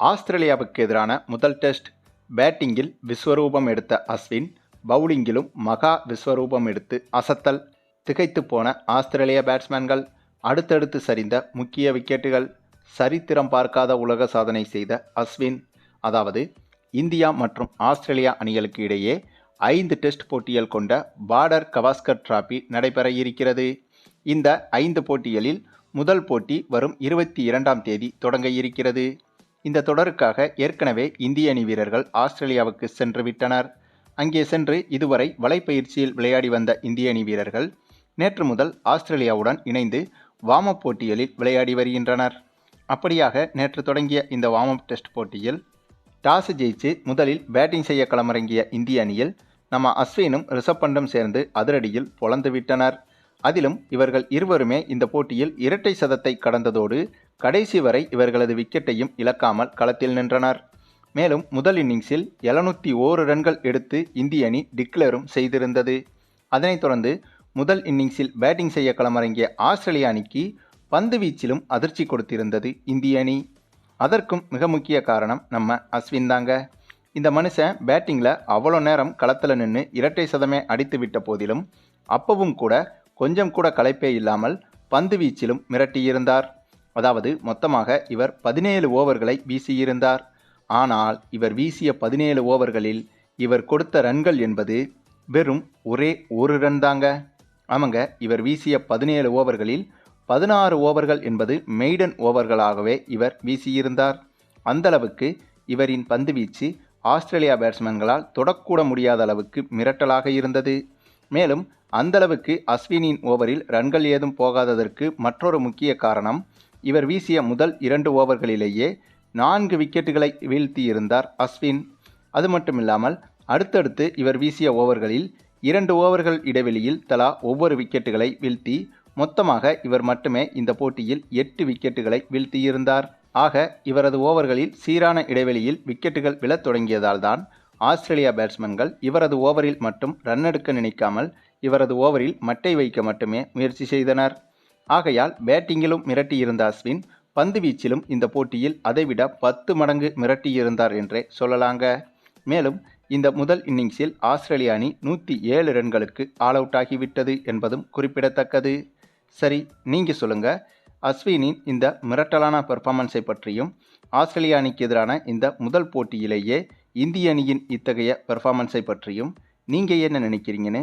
ஆஸ்திரேலியாவுக்கு எதிரான முதல் டெஸ்ட் பேட்டிங்கில் விஸ்வரூபம் எடுத்த அஸ்வின் பவுலிங்கிலும் மகா விஸ்வரூபம் எடுத்து அசத்தல் திகைத்து போன ஆஸ்திரேலிய பேட்ஸ்மேன்கள் அடுத்தடுத்து சரிந்த முக்கிய விக்கெட்டுகள் சரித்திரம் பார்க்காத உலக சாதனை செய்த அஸ்வின் அதாவது இந்தியா மற்றும் ஆஸ்திரேலியா அணிகளுக்கு இடையே ஐந்து டெஸ்ட் போட்டிகள் கொண்ட பார்டர் கவாஸ்கர் டிராபி நடைபெற இருக்கிறது. இந்த ஐந்து போட்டிகளில் முதல் போட்டி வரும் இருபத்தி இரண்டாம் தேதி தொடங்க இருக்கிறது. இந்த தொடருக்காக ஏற்கனவே இந்திய அணி வீரர்கள் ஆஸ்திரேலியாவுக்கு சென்று விட்டனர். அங்கே சென்று இதுவரை வலைப்பயிற்சியில் விளையாடி வந்த இந்திய அணி வீரர்கள் நேற்று முதல் ஆஸ்திரேலியாவுடன் இணைந்து வார்ம் அப் போட்டிகளில் விளையாடி வருகின்றனர். அப்படியாக நேற்று தொடங்கிய இந்த வார்ம் அப் டெஸ்ட் போட்டியில் டாஸ் ஜெயிச்சு முதலில் பேட்டிங் செய்ய களமிறங்கிய இந்திய அணியில் நம்ம அஸ்வினும் ரிஷப் பண்டும் சேர்ந்து அதிரடியில் பொழந்து விட்டனர். அதிலும் இவர்கள் இருவருமே இந்த போட்டியில் இரட்டை சதத்தை கடந்ததோடு கடைசி வரை இவர்களது விக்கெட்டையும் இழக்காமல் களத்தில் நின்றனர். மேலும் முதல் இன்னிங்ஸில் எழுநூற்றி ஓரு ரன்கள் எடுத்து இந்திய அணி டிக்ளேரும் செய்திருந்தது. அதனைத் தொடர்ந்து முதல் இன்னிங்ஸில் பேட்டிங் செய்ய களமிறங்கிய ஆஸ்திரேலிய அணிக்கு பந்து வீச்சிலும் அதிர்ச்சி கொடுத்திருந்தது இந்திய அணி. அதற்கும் மிக முக்கிய காரணம் நம்ம அஸ்வின் தாங்க. இந்த மனுஷன் பேட்டிங்கில் அவ்வளோ நேரம் களத்தில் நின்று இரட்டை சதமே அடித்து விட்ட போதிலும் அப்பவும் கூட கொஞ்சம் கூட களைப்பே இல்லாமல் பந்து வீச்சிலும் மிரட்டியிருந்தார். அதாவது மொத்தமாக இவர் பதினேழு ஓவர்களை வீசியிருந்தார். ஆனால் இவர் வீசிய பதினேழு ஓவர்களில் இவர் கொடுத்த ரன்கள் என்பது வெறும் ஒரே ஒரு ரன் தாங்க. ஆமாங்க இவர் வீசிய பதினேழு ஓவர்களில் பதினாறு ஓவர்கள் என்பது மெய்டன் ஓவர்களாகவே இவர் வீசியிருந்தார். அந்தளவுக்கு இவரின் பந்து வீச்சு ஆஸ்திரேலியா பேட்ஸ்மேன்களால் தொடக்கூட முடியாத அளவுக்கு மிரட்டலாக இருந்தது. மேலும் அந்தளவுக்கு அஸ்வினின் ஓவரில் ரன்கள் ஏதும் போகாததற்கு மற்றொரு முக்கிய காரணம் இவர் வீசிய முதல் இரண்டு ஓவர்களிலேயே நான்கு விக்கெட்டுகளை வீழ்த்தியிருந்தார் அஸ்வின். அது மட்டுமில்லாமல் அடுத்தடுத்து இவர் வீசிய ஓவர்களில் இரண்டு ஓவர்கள் இடைவெளியில் தலா ஒவ்வொரு விக்கெட்டுகளை வீழ்த்தி மொத்தமாக இவர் மட்டுமே இந்த போட்டியில் எட்டு விக்கெட்டுகளை வீழ்த்தியிருந்தார். ஆக இவரது ஓவர்களில் சீரான இடைவெளியில் விக்கெட்டுகள் விழத் தொடங்கியதால் தான் ஆஸ்திரேலியா பேட்ஸ்மேன்கள் இவரது ஓவரில் மட்டும் ரன் எடுக்க நினைக்காமல் இவரது ஓவரில் மட்டை வைக்க மட்டுமே முயற்சி செய்தனர். ஆகையால் பேட்டிங்கிலும் மிரட்டியிருந்த அஸ்வின் பந்து வீச்சிலும் இந்த போட்டியில் அதைவிட பத்து மடங்கு மிரட்டியிருந்தார் என்றே சொல்லலாங்க. மேலும் இந்த முதல் இன்னிங்ஸில் ஆஸ்திரேலிய அணி நூற்றி ஏழு ரன்களுக்கு ஆல் அவுட் ஆகிவிட்டது என்பதும் குறிப்பிடத்தக்கது. சரி நீங்கள் சொல்லுங்கள் அஸ்வினின் இந்த மிரட்டலான பெர்ஃபார்மன்ஸை பற்றியும் ஆஸ்திரேலிய அணிக்கு எதிரான இந்த முதல் போட்டியிலேயே இந்திய அணியின் இத்தகைய பெர்ஃபார்மன்ஸை பற்றியும் நீங்கள் என்ன நினைக்கிறீங்கன்னு?